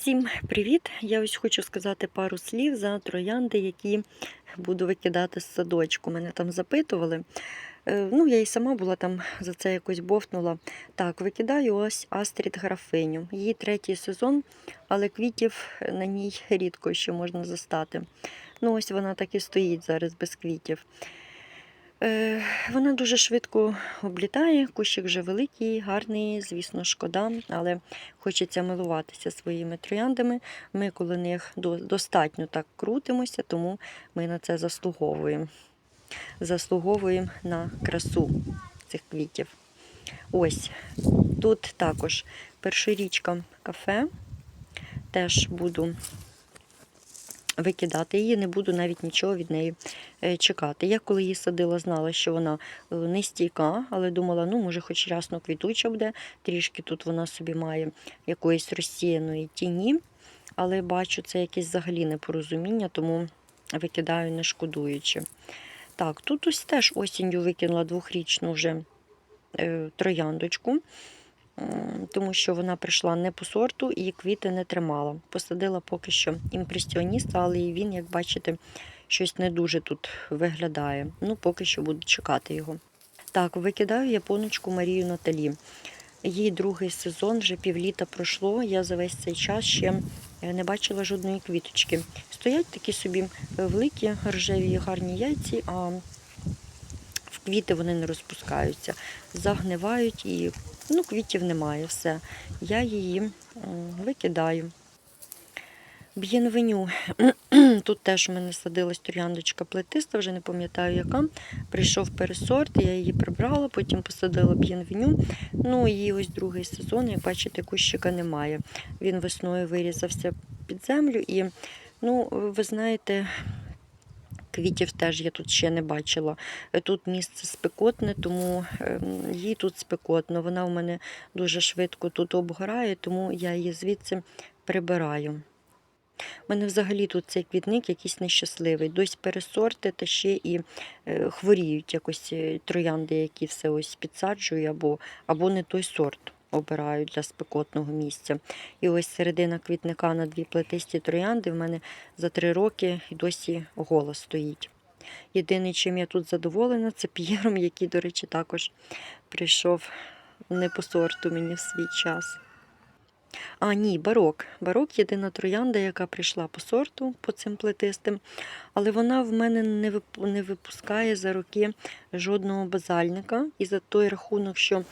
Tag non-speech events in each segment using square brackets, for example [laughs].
Всім привіт! Я ось хочу сказати пару слів за троянди, які буду викидати з садочку. Мене там запитували. Е, Ну, я і сама була там за це якось бовтнула. Так, викидаю ось Астрід графиню. Її третій сезон, але квітів на ній рідко що можна застати. Ну, ось вона так і стоїть зараз без квітів. Е, Вона дуже швидко облітає, кущик вже великий, гарний, звісно, шкода, але хочеться милуватися своїми трояндами. Ми коло них достатньо так крутимося, тому ми на це заслуговуємо. Заслуговуємо на красу цих квітів. Ось тут також першорічка кафе. Теж буду викидати її, не буду навіть нічого від неї е, чекати. Я коли її садила, знала, що вона е, не стійка, але думала, ну, може, хоч рясно квітуча буде, трішки тут вона собі має якоїсь розсіяної тіні, але бачу, це якесь взагалі непорозуміння, тому викидаю не шкодуючи. Так, тут ось теж осінню викинула двохрічну вже е, трояндочку. Тому що вона прийшла не по сорту і квіти не тримала. Посадила поки що імпресіоніста, але і він, як бачите, щось не дуже тут виглядає. Ну, поки що буду чекати його. Так, викидаю японочку Марію Наталі. Їй другий сезон, вже півліта пройшло. Я за весь цей час ще е, не бачила жодної квіточки. Стоять такі собі великі рожеві гарні яйці, а квіти вони не розпускаються, загнивають і ну, квітів немає. Все. Я її викидаю. Б'єнвеню. [clears throat] Тут теж у мене садилась трояндочка плетиста, вже не пам'ятаю яка. Прийшов пересорт, я її прибрала, потім посадила б'єнвеню. Ну і ось другий сезон, як бачите, кущика немає. Він весною вирізався під землю і, ну, ви знаєте, Квітів теж я тут ще не бачила. Тут місце спекотне, тому ем, їй тут спекотно. Вона в мене дуже швидко тут обгорає, тому я її звідси прибираю. У мене взагалі тут цей квітник якийсь нещасливий. Дось пересорти та ще і е, хворіють якось е, троянди, які все ось підсаджую, або, або не той сорт обираю для спекотного місця. І ось середина квітника на дві плетисті троянди в мене за три роки досі гола стоїть. Єдине, чим я тут задоволена, це п'єром, який, до речі, також прийшов не по сорту мені в свій час. А, ні, барок. Барок єдина троянда, яка прийшла по сорту, по цим плетистим, але вона в мене не випускає за роки жодного базальника. І за той рахунок, що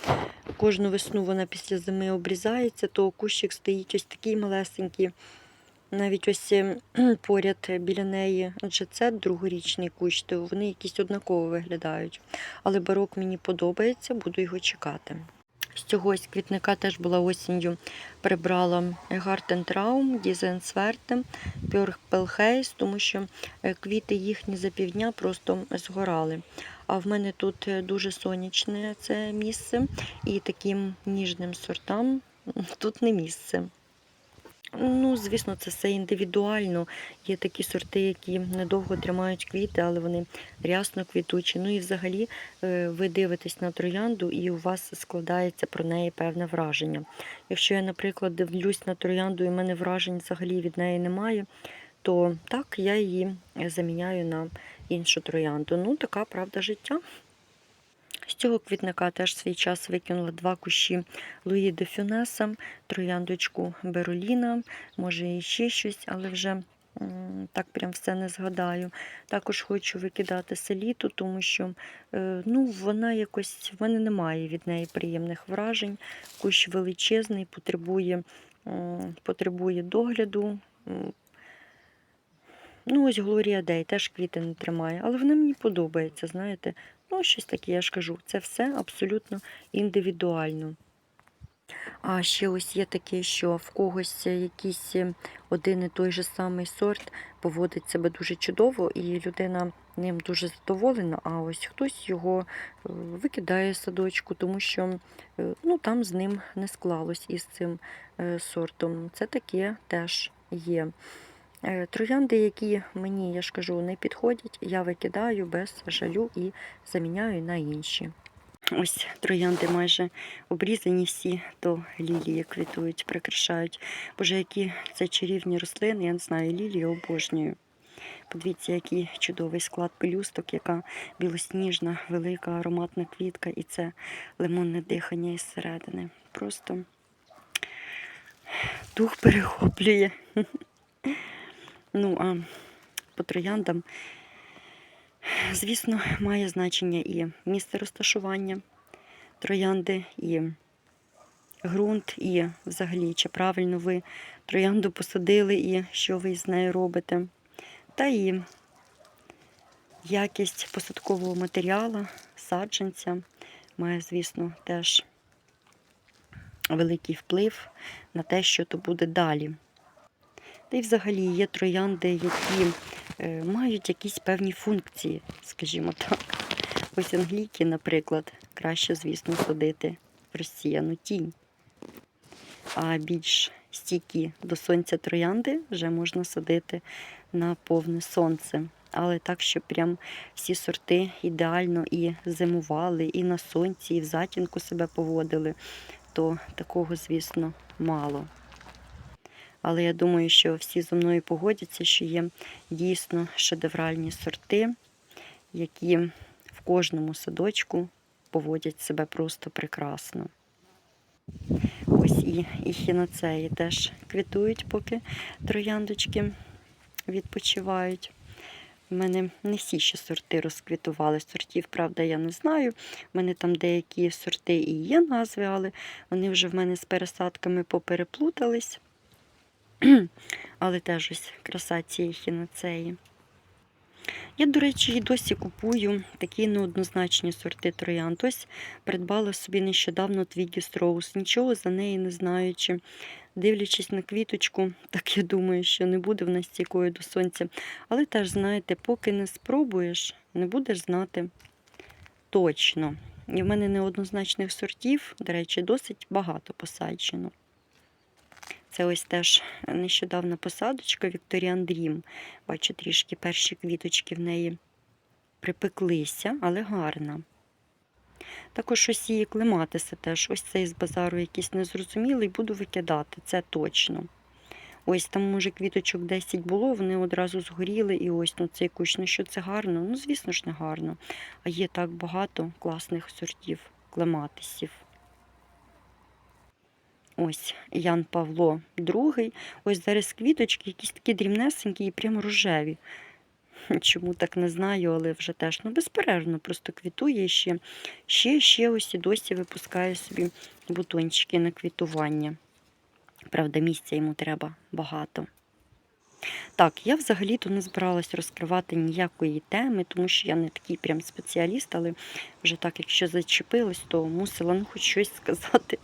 кожну весну вона після зими обрізається, то кущик стоїть ось такий малесенький. Навіть ось е, [clears throat] поряд біля неї, адже це другорічний кущ, то вони якісь однаково виглядають. Але барок мені подобається, буду його чекати. З цього ось квітника теж була осінню прибрала Гартентраум, Дізенсвертем, Пюрпелхейс, тому що е, квіти їхні за півдня просто згорали. А в мене тут е, дуже сонячне це місце, і таким ніжним сортам тут не місце. Ну, звісно, це все індивідуально. Є такі сорти, які недовго тримають квіти, але вони рясно квітучі. Ну і взагалі е, ви дивитесь на троянду, і у вас складається про неї певне враження. Якщо я, наприклад, дивлюсь на троянду, і в мене вражень взагалі від неї немає, то так я її заміняю на іншу троянду. Ну, така правда життя. З цього квітника теж свій час викинула два кущі Луї де Фюнеса, трояндочку Бероліна, може і ще щось, але вже так прям все не згадаю. Також хочу викидати селіту, тому що е, ну, вона якось, в мене немає від неї приємних вражень. Кущ величезний, потребує, потребує догляду. Ну, ось Глорія Дей теж квіти не тримає, але вона мені подобається, знаєте. Ну, щось таке, я ж кажу, це все абсолютно індивідуально. А ще ось є таке, що в когось якийсь е, один і той же самий сорт поводить себе дуже чудово, і людина ним дуже задоволена, а ось хтось його е, викидає з садочку, тому що е, ну, там з ним не склалось із цим сортом. Це таке теж є. Е, Троянди, які мені, я ж кажу, не підходять, я викидаю без жалю і заміняю на інші. Ось троянди майже обрізані всі, то лілії квітують, прикрашають. Боже, які це чарівні рослини, я не знаю, лілії обожнюю. Подивіться, який чудовий склад пелюсток, яка білосніжна, велика ароматна квітка, і це лимонне дихання із середини. Просто дух перехоплює. [laughs] Ну, а по трояндам, звісно, має значення і місце розташування троянди, і ґрунт, і взагалі, чи правильно ви троянду посадили, і що ви з нею робите. Та і якість посадкового матеріалу, саджанця має, звісно, теж великий вплив на те, що то буде далі. Та й взагалі є троянди, які е, мають якісь певні функції, скажімо так. Ось англійки, наприклад, краще, звісно, садити в розсіяну тінь. А більш стійкі до сонця троянди вже можна садити на повне сонце. Але так, щоб прям всі сорти ідеально і зимували, і на сонці, і в затінку себе поводили, то такого, звісно, мало. Але я думаю, що всі зі мною погодяться, що є дійсно шедевральні сорти, які в кожному садочку поводять себе просто прекрасно. Ось і, і хіноцеї теж квітують, поки трояндочки відпочивають. У мене не всі ще сорти розквітували. Сортів, правда, я не знаю. У мене там деякі сорти і є назви, але вони вже в мене з пересадками попереплутались. [clears throat] Але теж ось краса цієї хіноцеї. Я, до речі, і досі купую такі неоднозначні сорти троянд. Ось придбала собі нещодавно Твігіс Роуз, нічого за неї не знаючи. Дивлячись на квіточку, [laughs] так я думаю, що не буде в нас стійкою до сонця. Але теж, знаєте, поки не спробуєш, не будеш знати точно. І в мене неоднозначних сортів, до речі, досить багато посаджено. Це ось теж нещодавна посадочка Вікторіан Дрім. Бачу, трішки перші квіточки в неї припеклися, але гарна. Також ось її клематиси теж. Ось цей з базару якийсь незрозумілий, буду викидати, це точно. Ось там, може, квіточок 10 було, вони одразу згоріли, і ось ну, цей кущ, ну що це гарно? Ну, звісно ж, не гарно. А є так багато класних сортів клематисів. Ось Ян Павло II. Ось зараз квіточки, якісь такі дрібнесенькі і прямо рожеві. Чому так не знаю, але вже теж ну, безперервно просто квітує ще. Ще, ще ось і досі випускає собі бутончики на квітування. Правда, місця йому треба багато. Так, я взагалі-то не збиралась розкривати ніякої теми, тому що я не такий прям спеціаліст, але вже так, якщо зачепилась, то мусила ну, хоч щось [laughs] сказати,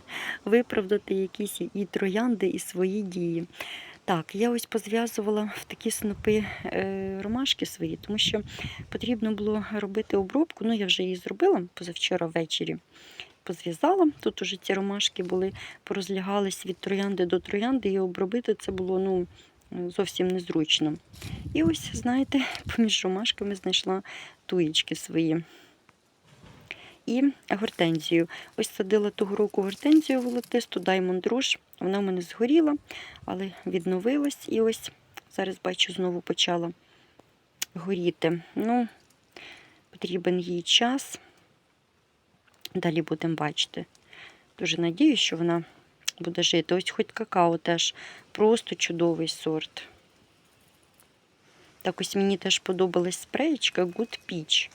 виправдати якісь і троянди, і свої дії. Так, я ось позв'язувала в такі снопи е, ромашки свої, тому що потрібно було робити обробку. Ну, я вже її зробила позавчора ввечері. Позв'язала. Тут уже ці ромашки були, порозлягались від троянди до троянди, і обробити це було ну, зовсім незручно. І ось, знаєте, [laughs] поміж ромашками знайшла туєчки свої. І гортензію. Ось садила того року гортензію волотисту, Diamond Rouge. Вона в мене згоріла, але відновилась. І ось зараз бачу, знову почала горіти. Ну, потрібен їй час. Далі будемо бачити. Дуже надію, що вона буде жити. Ось хоч какао теж просто чудовий сорт. Так ось мені теж подобалась спреєчка Good Peach.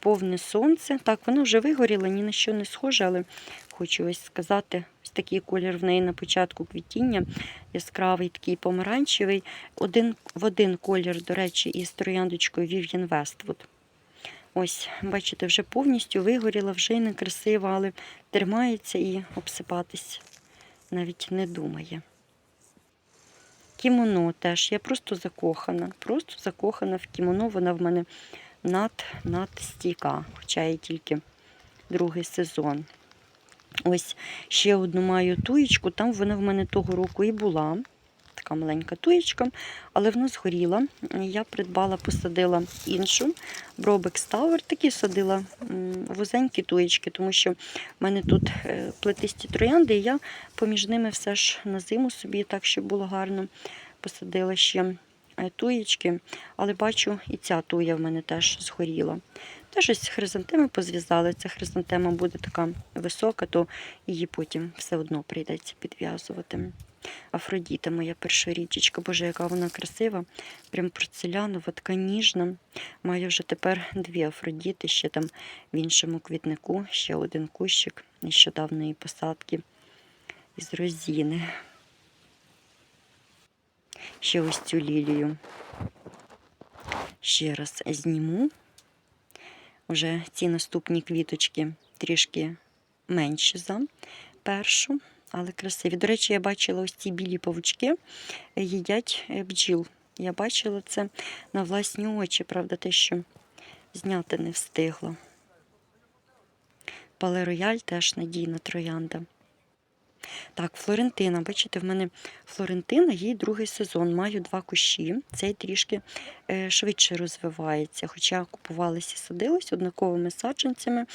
Повне сонце. Так, воно вже вигоріло, ні на що не схоже, але хочу ось сказати, ось такий колір в неї на початку квітіння. Яскравий, такий помаранчевий. Один, в один колір, до речі, із трояндочкою Vivian Westwood. Ось, бачите, вже повністю вигоріла, вже й некрасива, але тримається і обсипатись навіть не думає. Кімоно теж. Я просто закохана. Просто закохана в кімоно. Вона в мене над, надстійка, хоча і тільки другий сезон. Ось ще одну маю туєчку, там вона в мене того року і була. Така маленька туєчка, але вона згоріла. Я придбала, посадила іншу Бробекс Tower, такі садила вузенькі туєчки, тому що в мене тут е, плетисті троянди, і я поміж ними все ж на зиму собі, так щоб було гарно, посадила ще е, туєчки, але бачу, і ця туя в мене теж згоріла. Теж ось хризантеми позв'язали. Ця хризантема буде така висока, то її потім все одно прийдеться підв'язувати. Афродіта, моя перша річечка, боже, яка вона красива, прям порцелянова, така ніжна. Маю вже тепер дві Афродіти, ще там в іншому квітнику, ще один кущик нещодавної посадки із розіни. Ще ось цю лілію. Ще раз зніму. Уже ці наступні квіточки трішки менші за першу, але красиві. До речі, я бачила ось ці білі павучки е, їдять е, бджіл. Я бачила це на власні очі, правда, те, що зняти не встигла. Пале-рояль теж надійна троянда. Так, Флорентина. Бачите, в мене Флорентина, їй другий сезон. Маю два кущі. Цей трішки е, швидше розвивається. Хоча купувалися і садились однаковими саджанцями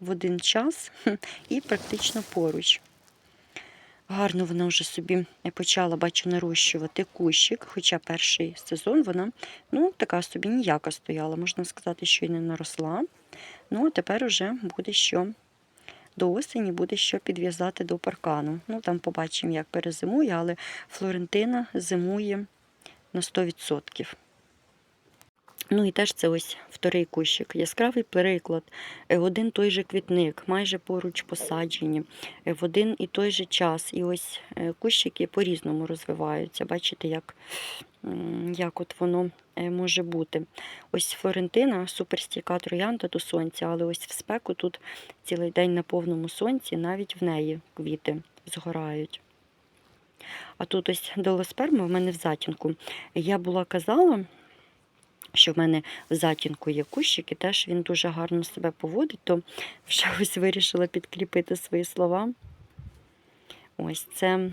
в один час [laughs] і практично поруч. Гарно вона вже собі е, почала, бачу, нарощувати кущик, хоча перший сезон вона ну, така собі ніяка стояла. Можна сказати, що й не наросла. Ну, а тепер уже буде що до осені буде що підв'язати до паркану. Ну, там побачимо, як перезимує, але Флорентина зимує на 100%. Ну і теж це ось вторий кущик. Яскравий приклад. Е, Один той же квітник, майже поруч посаджені, е, в один і той же час. І ось е, кущики по-різному розвиваються. Бачите, як, як от воно може бути. Ось Флорентина, суперстійка троянда до сонця, але ось в спеку тут цілий день на повному сонці, навіть в неї квіти згорають. А тут ось долосперма в мене в затінку. Я була казала, що в мене в затінку є кущик, і теж він дуже гарно себе поводить, то вже [laughs] ось вирішила підкріпити свої слова. Ось це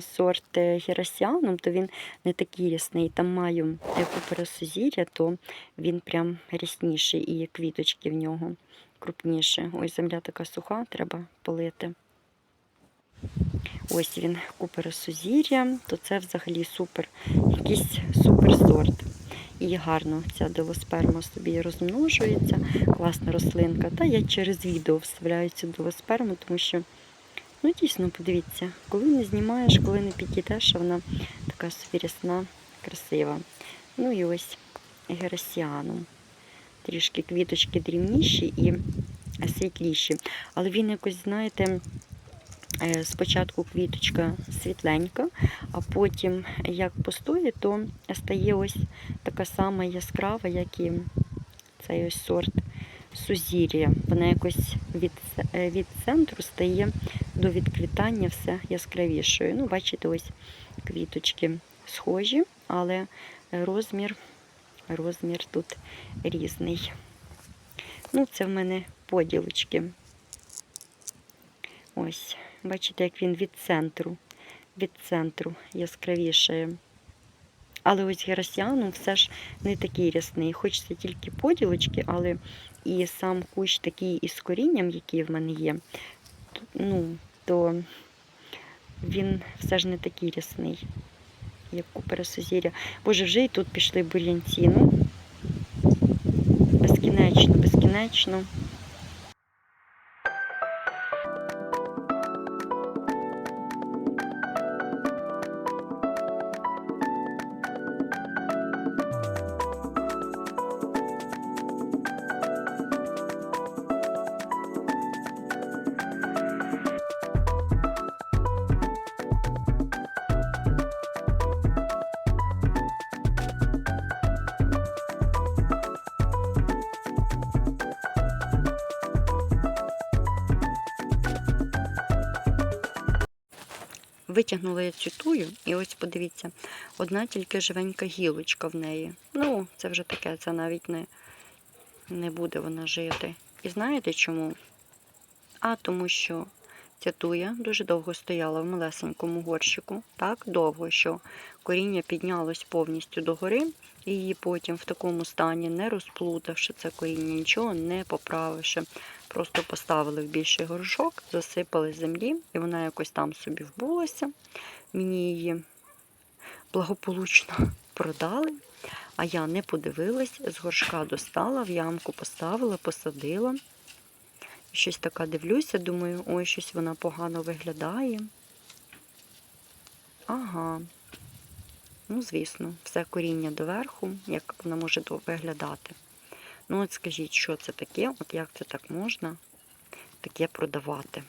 сорт е, Герасіаном, то він не такий рясний. Там маю куперосозір'я, то він прям рясніший і квіточки в нього крупніші. Ось земля така суха, треба полити. Ось він куперосозір'я, то це взагалі супер, якийсь супер сорт. І гарно ця делосперма собі розмножується, класна рослинка. Та я через відео вставляю цю делосперму, тому що, ну дійсно, подивіться, коли не знімаєш, коли не підійдеш, а вона така собі рясна, красива. Ну і ось герасіаном. Трішки квіточки дрібніші і світліші. Але він якось, знаєте, Спочатку квіточка світленька, а потім, як постоє, то стає ось така сама яскрава, як і цей ось сорт сузір'я. Вона якось від, е, від центру стає до відквітання все яскравішою. Ну, бачите, ось квіточки схожі, але розмір, розмір тут різний. Ну, це в мене поділочки. Ось. Бачите, як він від центру, від центру яскравішає. Але ось герасіаном все ж не такий рясний. Хочеться тільки поділочки, але і сам кущ такий із корінням, який в мене є, ну, то він все ж не такий рясний, як куперосозір'я. Боже, вже і тут пішли бур'янці. Ну, безкінечно, безкінечно. Витягнула я цю тую, і ось подивіться, одна тільки живенька гілочка в неї. Ну, це вже таке, це навіть не, не буде вона жити. І знаєте чому? А тому що ця туя дуже довго стояла в малесенькому горщику, так довго, що коріння піднялось повністю догори, і її потім в такому стані, не розплутавши це коріння, нічого не поправивши. Просто поставили в більший горшок, засипали землі, і вона якось там собі вбулася. Мені її благополучно продали. А я не подивилась, з горшка достала, в ямку поставила, посадила. Щось така дивлюся, думаю, ой, щось вона погано виглядає. Ага. Ну, звісно, все коріння доверху, як воно може виглядати. Ну, от скажіть, що це таке? От як це так можна таке продавати?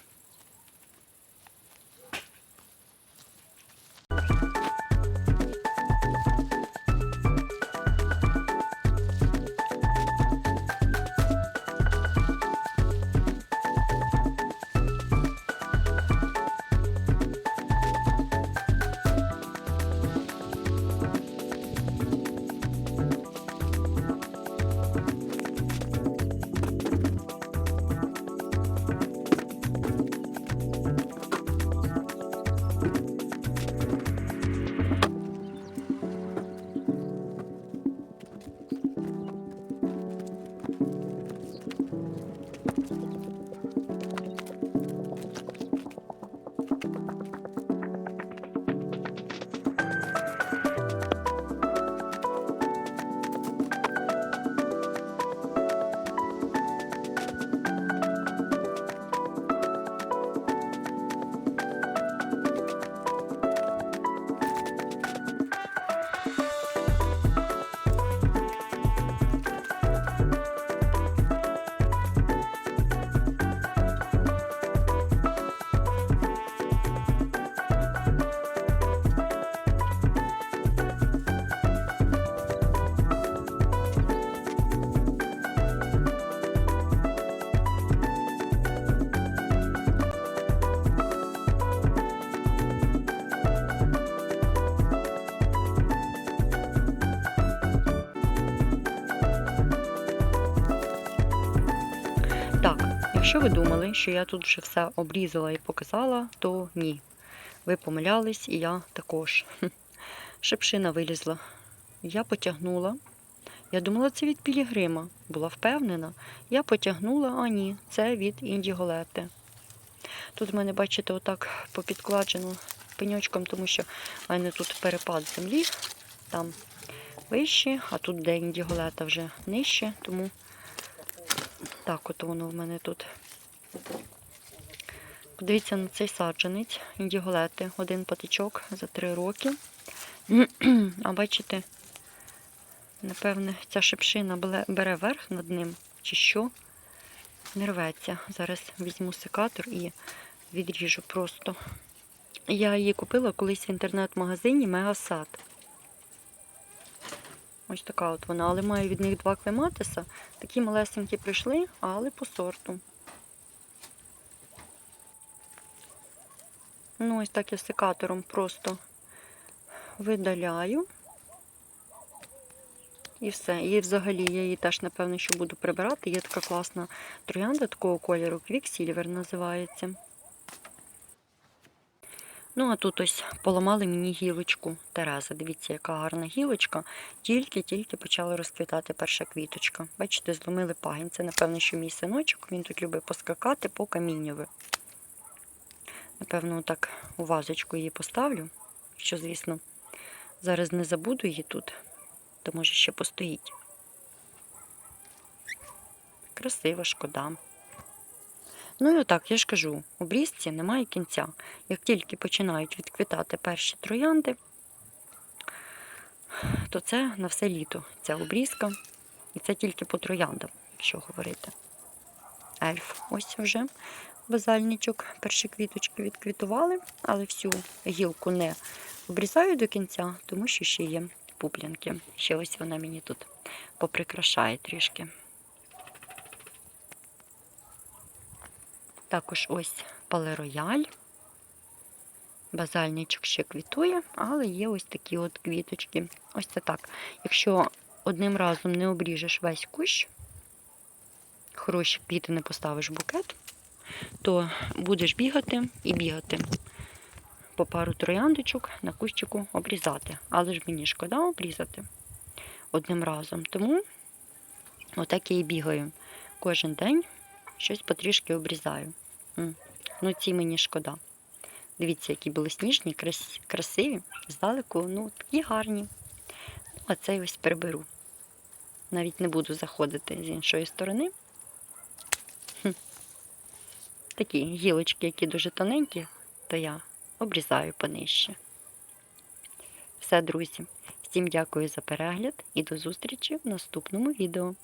Якщо ви думали, що я тут вже все обрізала і показала, то ні. Ви помилялись, і я також. Хм. [laughs] Шипшина вилізла. Я потягнула. Я думала, це від пілігрима. Була впевнена. Я потягнула, а ні, це від індіголети. Тут в мене, бачите, отак попідкладжено пеньочком, тому що в мене тут перепад землі, там вище, а тут, де індіголета, вже нижче, тому так от воно в мене тут. Подивіться на цей саджанець індіголети. Один патичок за три роки. [clears throat] А бачите, напевне, ця шипшина бере верх над ним, чи що. Не рветься. Зараз візьму секатор і відріжу просто. Я її купила колись в інтернет-магазині Мегасад. Ось така от вона, але маю від них два клематиса. Такі малесенькі прийшли, але по сорту. Ну, ось так я секатором просто видаляю. І все. І взагалі я її теж, напевно, що буду прибирати. Є така класна троянда такого кольору, Quicksilver називається. Ну, а тут ось поламали мені гілочку Тереза. Дивіться, яка гарна гілочка. Тільки-тільки почала розквітати перша квіточка. Бачите, зломили пагін. Це, напевно, що мій синочок. Він тут любить поскакати по камінню. Напевно, так у вазочку її поставлю. Що, звісно, зараз не забуду її тут, то може ще постоїть. Красиво, шкода. Ну і отак, я ж кажу, у брізці немає кінця. Як тільки починають відквітати перші троянди, то це на все літо. Ця обрізка. І це тільки по трояндам, якщо говорити. Ельф. Ось вже базальничок. Перші квіточки відквітували, але всю гілку не обрізаю до кінця, тому що ще є пуплянки. Ще ось вона мені тут поприкрашає трішки. Також ось палерояль. Базальничок ще квітує, але є ось такі от квіточки. Ось це так. Якщо одним разом не обріжеш весь кущ, хороші квіти не поставиш букет, то будеш бігати і бігати. По пару трояндочок на кущику обрізати. Але ж мені шкода обрізати одним разом. Тому отак я і бігаю. Кожен день щось потрішки обрізаю. Ну, ці мені шкода. Дивіться, які білосніжні, крас- красиві, здалеку, ну, такі гарні. Ну, а цей ось приберу. Навіть не буду заходити з іншої сторони. Хм. Такі гілочки, які дуже тоненькі, то я обрізаю понижче. Все, друзі. Всім дякую за перегляд і до зустрічі в наступному відео.